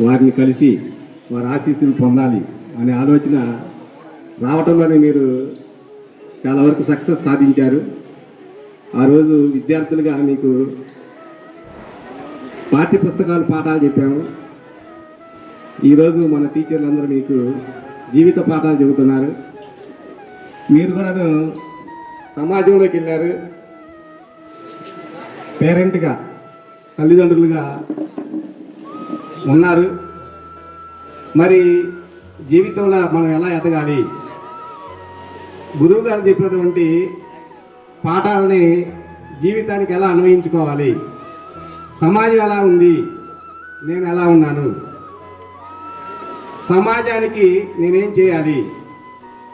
వారిని కలిసి వారి ఆశీస్సులు పొందాలి అనే ఆలోచన రావటంలోనే మీరు చాలా వరకు సక్సెస్ సాధించారు. ఆ రోజు విద్యార్థులుగా మీకు పాఠ్య పుస్తకాలు పాఠాలు చెప్పాము. ఈరోజు మన టీచర్లందరూ మీకు జీవిత పాఠాలు చెబుతున్నారు. మీరు కూడా సమాజంలోకి వెళ్ళారు. పేరెంట్గా తల్లిదండ్రులుగా ఉన్నారు. మరి జీవితంలో మనం ఎలా ఎదగాలి? గురువు గారు చెప్పినటువంటి పాఠాలని జీవితానికి ఎలా అన్వయించుకోవాలి? సమాజం ఎలా ఉంది? నేను ఎలా ఉన్నాను? సమాజానికి నేనేం చేయాలి?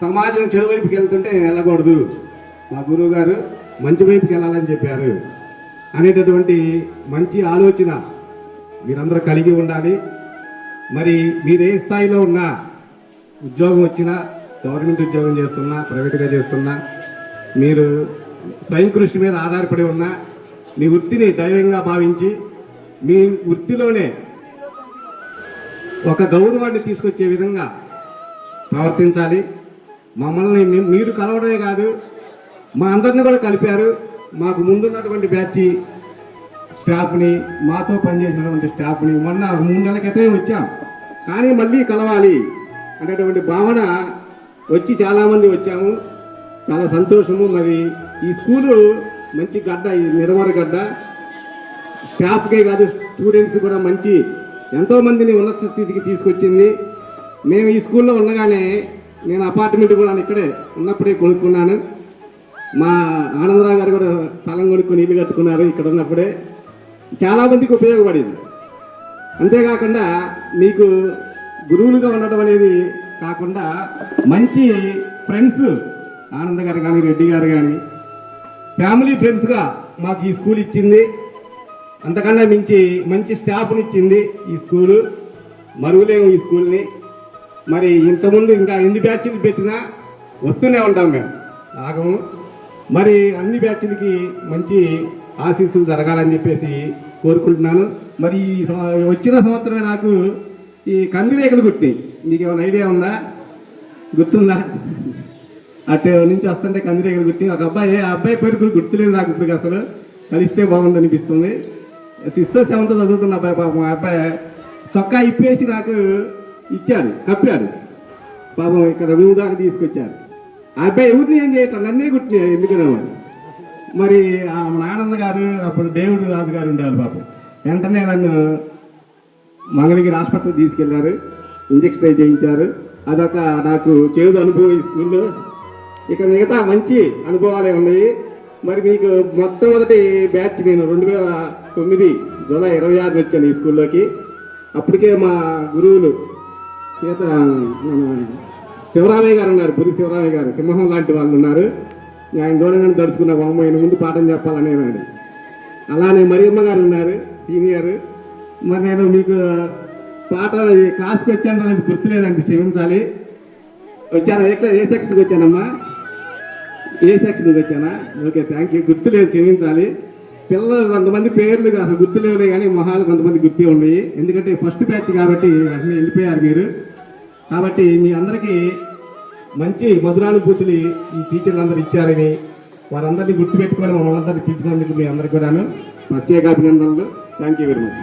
సమాజం చెడు వైపుకి వెళ్తుంటే నేను వెళ్ళకూడదు. మా గురువు గారు మంచి వైపుకి వెళ్ళాలని చెప్పారు. అనేటటువంటి మంచి ఆలోచన మీరందరూ కలిగి ఉండాలి. మరి మీరు ఏ స్థాయిలో ఉన్నా ఉద్యోగం వచ్చినా గవర్నమెంట్ ఉద్యోగం చేస్తున్నా ప్రైవేట్గా చేస్తున్నా మీరు స్వయం కృషి మీద ఆధారపడి ఉన్నా మీ వృత్తిని దైవంగా భావించి మీ వృత్తిలోనే ఒక గౌరవాన్ని తీసుకొచ్చే విధంగా ప్రవర్తించాలి. మమ్మల్ని మీరు కలవడమే కాదు మా అందరిని కూడా కలిపారు. మాకు ముందున్నటువంటి బ్యాచ్ స్టాఫ్ని మాతో పనిచేసినటువంటి స్టాఫ్ని మొన్న మూడు నెలల క్రితమే వచ్చాం. కానీ మళ్ళీ కలవాలి అనేటువంటి భావన వచ్చి చాలామంది వచ్చాము. చాలా సంతోషము. మరి ఈ స్కూలు మంచి గడ్డ ఈ నిరమర గడ్డ. స్టాఫ్కే కాదు స్టూడెంట్స్ కూడా మంచి ఎంతోమందిని ఉన్నత స్థితికి తీసుకొచ్చింది. మేము ఈ స్కూల్లో ఉండగానే నేను అపార్ట్మెంట్ కూడా ఇక్కడే ఉన్నప్పుడే కొనుక్కున్నాను. మా ఆనందరావు గారు కూడా స్థలం కొనుక్కొని ఇల్లు కట్టుకున్నారు ఇక్కడ ఉన్నప్పుడే. చాలా మందికి ఉపయోగపడింది. అంతేకాకుండా మీకు గురువులుగా ఉండటం అనేది కాకుండా మంచి ఫ్రెండ్స్ ఆనంద్ గారు కానీ రెడ్డి గారు కానీ ఫ్యామిలీ ఫ్రెండ్స్గా మాకు ఈ స్కూల్ ఇచ్చింది. అంతకన్నా మించి మంచి స్టాఫ్ని ఇచ్చింది ఈ స్కూలు. మరువులేము ఈ స్కూల్ని. మరి ఇంతకుముందు ఇంకా ఎన్ని బ్యాచ్లు పెట్టినా వస్తూనే ఉంటాం మేము. ఆగము. మరి అన్ని బ్యాచ్లకి మంచి ఆశీస్సులు జరగాలని చెప్పేసి కోరుకుంటున్నాను. మరి ఈ వచ్చిన సంవత్సరమే నాకు ఈ కందిరేకలు గుట్టి మీకు ఏమైనా ఐడియా ఉందా? గుర్తుందా? అటు నుంచి వస్తుంటే కందిరేకలు గుట్టి ఒక అబ్బాయి ఆ అబ్బాయి పేరు గుర్తులేదు నాకు ఇప్పుడు అసలు. కలిస్తే బాగుంది అనిపిస్తుంది. సిక్స్త్ సెవెంత్ చదువుతున్న అబ్బాయి పాపం ఆ అబ్బాయి చొక్కా ఇప్పేసి నాకు ఇచ్చాడు కప్పాడు. పాపం ఇక్కడ రూమ్ దాకా తీసుకొచ్చాడు. ఆ అబ్బాయి ఎవరిని ఏం చేయటం నన్నే కుట్టినాడు ఎందుకనే మరి ఆ ఆనంద్ గారు అప్పుడు దేవుడు రాజు గారు ఉండాలి పాపం వెంటనే నన్ను మంగళగిరి ఆసుపత్రికి తీసుకెళ్ళారు. ఇంజక్షన్ చేయించారు. అదొక నాకు చేదు అనుభవం ఈ స్కూల్లో ఇక మిగతా మంచి అనుభవాలే ఉన్నాయి. మరి మీకు మొట్టమొదటి బ్యాచ్ నేను రెండు వేల తొమ్మిది జూలై ఇరవై ఆరు వచ్చాను ఈ స్కూల్లోకి. అప్పటికే మా గురువులు చేత మన శివరామయ్య గారు ఉన్నారు పురి శివరామయ్య గారు. సింహం లాంటి వాళ్ళు ఉన్నారు. ఆయన దూరంగానే దడుచుకున్న బామ్మ ఆయన ముందు పాఠం చెప్పాలని అన్నాడు అలానే మరియమ్మ గారు ఉన్నారు సీనియర్. మరి నేను మీకు పాట ఈ క్లాస్కి వచ్చాను అనేది గుర్తులేదండి క్షమించాలి. వచ్చాను? ఏ ఏ సెక్షన్కి వచ్చానమ్మా? ఏ సెక్షన్కి వచ్చానా? ఓకే థ్యాంక్ యూ గుర్తులేదు క్షమించాలి. పిల్లలు కొంతమంది పేర్లు అసలు గుర్తులేవులే కానీ మొహాలు కొంతమంది గుర్తే ఉన్నాయి. ఎందుకంటే ఫస్ట్ బ్యాచ్ కాబట్టి వెంటనే వెళ్ళిపోయారు మీరు. కాబట్టి మీ అందరికీ మంచి మధురానుభూతిని ఈ టీచర్లు అందరూ ఇచ్చారని వారందరినీ గుర్తుపెట్టుకొని మమ్మల్ని అందరినీ పిలిచినందుకు మీ అందరికీ కూడాను ప్రత్యేక అభినందనలు. Thank you very much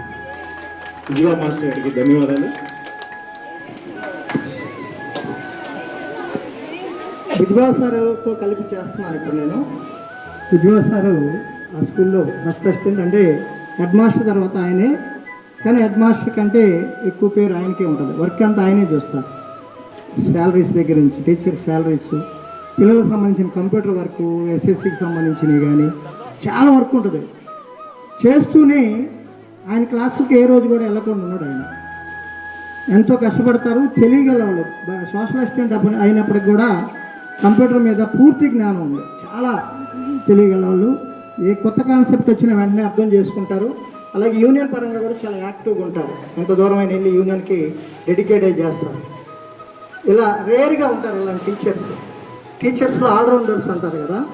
Vijaya master గారికి ధన్యవాదాలు. విద్వా సార్తో కలిపి చేస్తున్నాను ఇప్పుడు నేను. విద్వా సారు ఆ స్కూల్లో ఫస్ట్ అసిస్టెంట్ అంటే హెడ్ మాస్టర్ తర్వాత ఆయనే. కానీ హెడ్ మాస్టర్ కంటే ఎక్కువ పేరు ఆయనకే ఉంటుంది. వర్క్ అంతా ఆయనే చూస్తారు. శాలరీస్ దగ్గర నుంచి టీచర్ శాలరీస్ పిల్లలకు సంబంధించిన కంప్యూటర్ వర్క్ ఎస్ఎస్సికి సంబంధించినవి కానీ చాలా వర్క్ ఉంటుంది. చేస్తూనే ఆయన క్లాసులకి ఏ రోజు కూడా వెళ్ళకుండా ఉన్నాడు ఆయన. ఎంతో కష్టపడతారు తెలియగలవాళ్ళు సోషల్ అసిస్టెంట్ అయినప్పటికి కూడా కంప్యూటర్ మీద పూర్తి జ్ఞానం ఉంది. చాలా తెలియగలవాళ్ళు ఏ కొత్త కాన్సెప్ట్ వచ్చిన వెంటనే అర్థం చేసుకుంటారు. అలాగే యూనియన్ పరంగా కూడా చాలా యాక్టివ్గా ఉంటారు. ఎంత దూరం వెళ్ళి యూనియన్కి డెడికేట్ అయి చేస్తారు. ఇలా రేర్గా ఉంటారు ఇలాంటి టీచర్స్. టీచర్స్లో ఆల్రౌండర్స్ అంటారు కదా.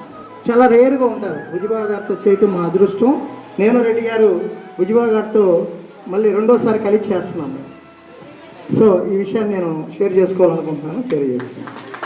చాలా రేర్గా ఉంటారు. భుజబా గారితో చేయటం మా అదృష్టం. నేను రెడ్డి గారు భుజబా గారితో మళ్ళీ రెండోసారి కలిసి చేస్తున్నాము. సో ఈ విషయాన్ని నేను షేర్ చేసుకోవాలనుకుంటున్నాను షేర్ చేసుకున్నాను